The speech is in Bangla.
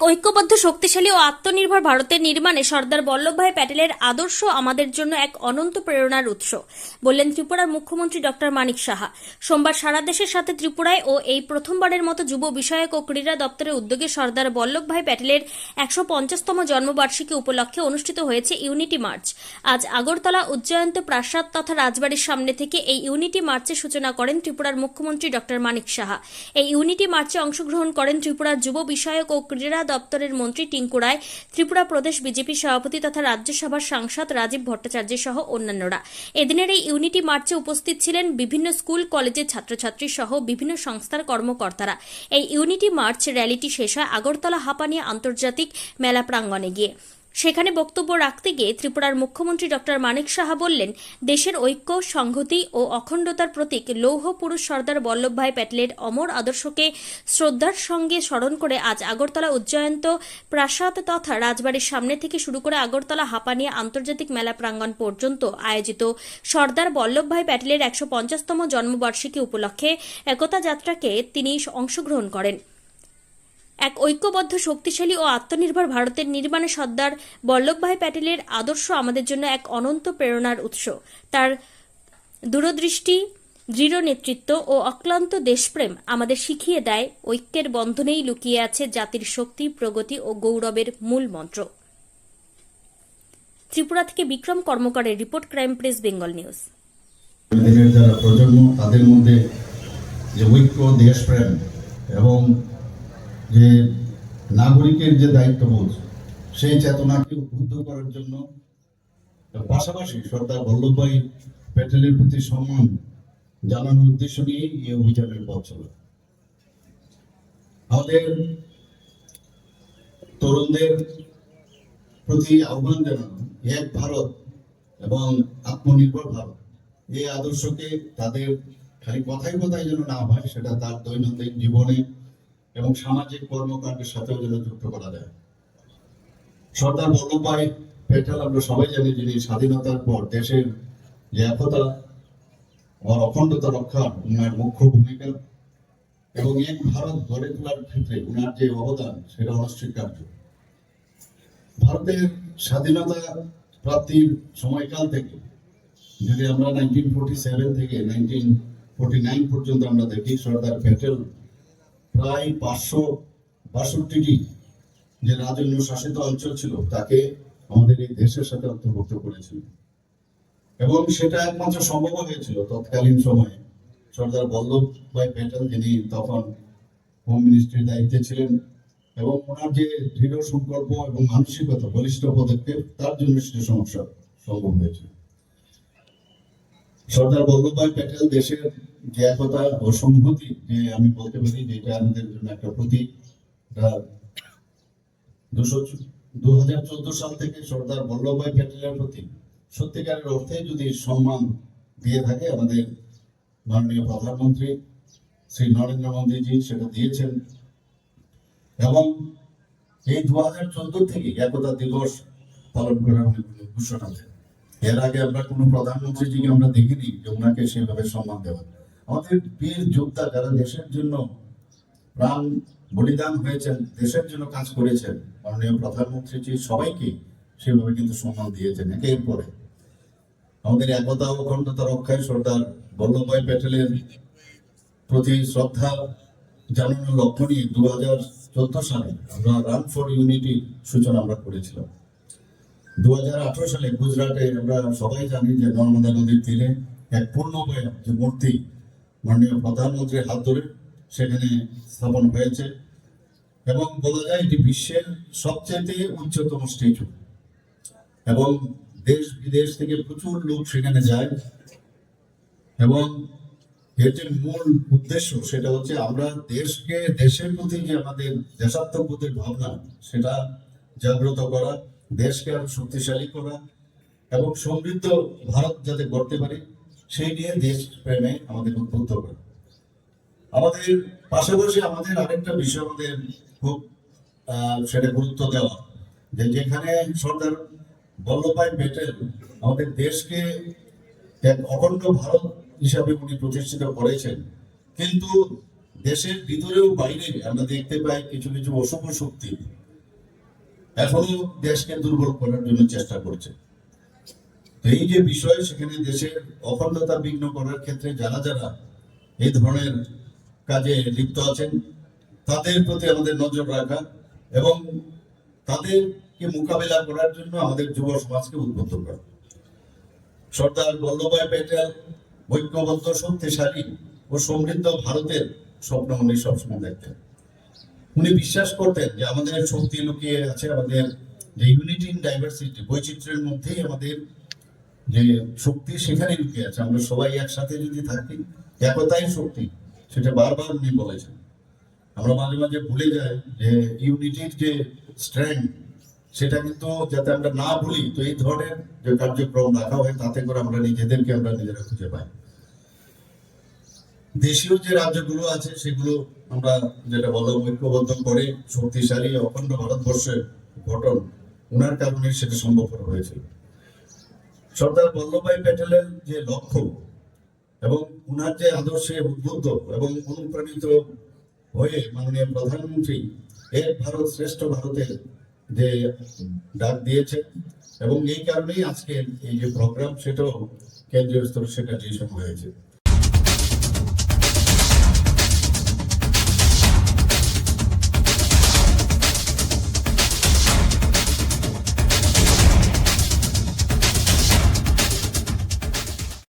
ঐক্যবদ্ধ, শক্তিশালী ও আত্মনির্ভর ভারতের নির্মাণে সর্দার বল্লভভাই প্যাটেলের আদর্শ আমাদের জন্য এক অনন্ত প্রেরণার উৎস, বললেন ত্রিপুরার মুখ্যমন্ত্রী ডক্টর মানিক সাহা। সোমবার সারা দেশের সাথে ত্রিপুরায় ও এই প্রথমবারের মতো যুব বিষয়ক ও ক্রীড়া দপ্তরের উদ্যোগে সর্দার বল্লভভাই প্যাটেলের একশো পঞ্চাশতম জন্মবার্ষিকী উপলক্ষে অনুষ্ঠিত হয়েছে ইউনিটি মার্চ। আজ আগরতলা উজ্জয়ন্ত প্রাসাদ তথা রাজবাড়ির সামনে থেকে এই ইউনিটি মার্চের সূচনা করেন ত্রিপুরার মুখ্যমন্ত্রী ডক্টর মানিক সাহা। এই ইউনিটি মার্চে অংশগ্রহণ করেন ত্রিপুরার যুব বিষয়ক ও ক্রীড়া দপ্তরের মন্ত্রী টিঙ্কু রায়, ত্রিপুরা প্রদেশ বিজেপি সভাপতি তথা রাজ্যসভার সাংসদ রাজীব ভট্টাচার্য সহ অন্যান্যরা। এদিনের এই ইউনিটি মার্চে উপস্থিত ছিলেন বিভিন্ন স্কুল, কলেজের ছাত্রছাত্রী সহ বিভিন্ন সংস্থার কর্মকর্তারা। এই ইউনিটি মার্চ র্যালিটি শেষ হয় আগরতলা হাপানিয়া আন্তর্জাতিক মেলা প্রাঙ্গণে গিয়ে। সেখানে বক্তব্য রাখতে গিয়ে ত্রিপুরার মুখ্যমন্ত্রী ডক্টর মানিক সাহা বললেন, দেশের ঐক্য, সংহতি ও অখণ্ডতার প্রতীক লৌহ পুরুষ সর্দার বল্লভভাই প্যাটেলের অমর আদর্শকে শ্রদ্ধার সঙ্গে স্মরণ করে আজ আগরতলা উজ্জয়ন্ত প্রাসাদ তথা রাজবাড়ির সামনে থেকে শুরু করে আগরতলা হাপানিয়া আন্তর্জাতিক মেলা প্রাঙ্গণ পর্যন্ত আয়োজিত সর্দার বল্লভভাই প্যাটেলের একশো পঞ্চাশতম জন্মবার্ষিকী উপলক্ষে একতা যাত্রাকে তিনি অংশগ্রহণ করেন। এক ঐক্যবদ্ধ, শক্তিশালী ও আত্মনির্ভর ভারতের নির্মাণে সর্দার বল্লভভাই প্যাটেলের আদর্শ আমাদের জন্য এক অনন্ত প্রেরণার উৎস। তার দূরদৃষ্টি, দৃঢ় নেতৃত্ব ও অক্লান্ত দেশপ্রেম আমাদের শিখিয়ে দেয় ঐক্যের বন্ধনেই লুকিয়ে আছে জাতির শক্তি, প্রগতি ও গৌরবের মূল মন্ত্র। ত্রিপুরা থেকে Bikram কর্মকারের report crime press, Bengal news. যারা প্রজন্ম, তাদের মধ্যে যে ঐক্য, দেশপ্রেম এবং যে নাগরিকের যে দায়িত্ববোধ, সেই চেতনাকে উদ্বুদ্ধ করার জন্য পাশাপাশি সর্দার বল্লভভাই প্যাটেলের প্রতি সম্মান জানানোর উদ্দেশ্য নিয়ে এই অভিযানের পথ চলে। আমাদের তরুণদের প্রতি আহ্বান জানানো, এক ভারত এবং আত্মনির্ভর ভারত, এই আদর্শকে তাদের খালি কথাই কথাই যেন না হয় সেটা তার দৈনন্দিন জীবনে এবং সামাজিক কর্মকাণ্ডের সাথেও যেন যুক্ত করা যায়। সর্দার বল্লভভাই প্যাটেল আমরা সবাই জানি যিনি স্বাধীনতার পর দেশের যে একতা ও অখণ্ডতা রক্ষার উনার মুখ্য ভূমিকা এবং এক ভারত গড়ে তোলার ক্ষেত্রে উনার যে অবদান, সেটা অনস্বীকার্য। ভারতের স্বাধীনতা প্রাপ্তির সময়কাল থেকে, যদি আমরা নাইনটিন ফোর্টি সেভেন থেকে নাইনটিন ফোর্টি নাইন পর্যন্ত আমরা দেখি, সর্দার প্যাটেল প্রায় পাঁচশো বাষট্টিটি যে রাজন্য শাসিত অঞ্চল ছিল, তাকে আমাদের এই দেশের সাথে অন্তর্ভুক্ত করেছিল। এবং সেটা একমাত্র সম্ভব হয়েছিল তৎকালীন সময়ে। সর্দার বল্লভভাই প্যাটেল যিনি তখন হোম মিনিস্ট্রির দায়িত্বে ছিলেন এবং ওনার যে দৃঢ় সংকল্প এবং মানসিকতা, বলিষ্ঠ পদক্ষেপ, তার জন্য সেটা সমস্যা সম্ভব হয়েছিল। সর্দার বল্লভভাই প্যাটেল দেশের যে একতা ও সংহতি আমি বলতে পারি যে এটা আমাদের জন্য একটা প্রতীক। দু হাজার চোদ্দ সাল থেকে সর্দার বল্লভভাই প্যাটেলের প্রতি সত্যিকারের অর্থে যদি সম্মান দিয়ে থাকে আমাদের মাননীয় প্রধানমন্ত্রী শ্রী নরেন্দ্র মোদীজি, সেটা দিয়েছেন। এবং এই দু হাজার চোদ্দ থেকে একতা দিবস পালন করা ঘোষণা দেয় এর আগে আমরা কোনো প্রধানমন্ত্রীজিকে আমরা দেখিনি যে ওনাকে সেভাবে সম্মান দেওয়া আমাদের বীর যোদ্ধা যারা দেশের জন্য প্রাণ বলিদান হয়েছেন, দেশের জন্য কাজ করেছেন, মাননীয় প্রধানমন্ত্রীজি সবাইকে সেভাবে কিন্তু সম্মান দিয়েছেন একের পরে আমাদের একতা অখণ্ডতা রক্ষায় সর্দার বল্লভভাই প্যাটেলের প্রতি শ্রদ্ধা জানানোর লক্ষ্য নিয়ে দু হাজার চোদ্দ সালে আমরা রান ফর ইউনিটি সূচনা আমরা করেছিলাম। দু হাজার আঠারো সালে গুজরাটে আমরা সবাই জানি যে নর্মদা নদীর তীরে এক পূর্ণবয় যে মূর্তি মাননীয় প্রধানমন্ত্রীর হাত ধরে সেখানে স্থাপন হয়েছে। এবং বলা যায় এটি বিশ্বের সবচেয়ে উচ্চতম স্ট্যাচু। এবং দেশ বিদেশ থেকে প্রচুর লোক সেখানে যায়। এবং এর যে মূল উদ্দেশ্য সেটা হচ্ছে আমরা দেশকে, দেশের প্রতি যে আমাদের দেশাত্মবোধের ভাবনা, সেটা জাগ্রত করা। দেশকে আরও শক্তিশালী করা এবং সমৃদ্ধ ভারত যাতে গড়তে পারি, সেই নিয়ে দেশ প্রেমে আমাদের উদ্বুদ্ধ করা। আমাদের পাশাপাশি আমাদের আরেকটা বিষয় আমাদের খুব সেটা গুরুত্ব দেওয়া, যে যেখানে সর্দার বল্লভভাই প্যাটেল আমাদের দেশকে এক অখণ্ড ভারত হিসাবে উনি প্রতিষ্ঠিত করেছেন, কিন্তু দেশের ভিতরেও বাইরে আমরা দেখতে পাই কিছু কিছু অশুভ শক্তি। এখনও দেশকে দুর্বল করার জন্য চেষ্টা করছে। এই যে বিষয়, সেখানে দেশের অখণ্ডতা বিঘ্ন করার ক্ষেত্রে যারা যারা এই ধরনের কাজে লিপ্ত আছেন, তাদের প্রতি আমাদের নজর রাখা এবং তাদেরকে মোকাবেলা করার জন্য আমাদের যুব সমাজকে উদ্বুদ্ধ করা। সর্দার বল্লভভাই প্যাটেল ঐক্যবদ্ধ, শক্তিশালী ও সমৃদ্ধ ভারতের স্বপ্ন উনি সবসময় দেখতেন। উনি বিশ্বাস করতেন যে আমাদের শক্তি লুকিয়ে আছে, আমাদের যে ইউনিটি ইন ডাইভার্সিটি বৈচিত্র্যের মধ্যেই আমাদের যে শক্তি সেখানে লুকিয়ে আছে। আমরা সবাই একসাথে যদি থাকি, একতাই শক্তি, সেটা বারবার উনি বলেছেন। আমরা মাঝে মাঝে ভুলে যাই যে ইউনিটির যে স্ট্রেংথ সেটা কিন্তু যাতে আমরা না ভুলি, তো এই ধরনের যে কার্যক্রম রাখা হয়, তাতে করে আমরা নিজেদেরকে আমরা নিজেরা খুঁজে পাই। দেশীয় যে রাজ্যগুলো আছে, সেগুলো আমরা যেটা বলো ঐক্যবদ্ধ করে শক্তিশালী অখণ্ড ভারতবর্ষের গঠন ওনার কারণে সেটা সম্ভবপর হয়েছিল সর্দার বল্লভভাই প্যাটেলের যে লক্ষ্য এবং ওনার যে আদর্শে উদ্বুদ্ধ এবং অনুপ্রাণিত হয়ে মাননীয় প্রধানমন্ত্রী এক ভারত শ্রেষ্ঠ ভারতের যে ডাক দিয়েছে এবং এই কারণেই আজকে এই যে প্রোগ্রাম সেটাও কেন্দ্রীয় স্তরে সেটা ডিসিশন হয়েছে।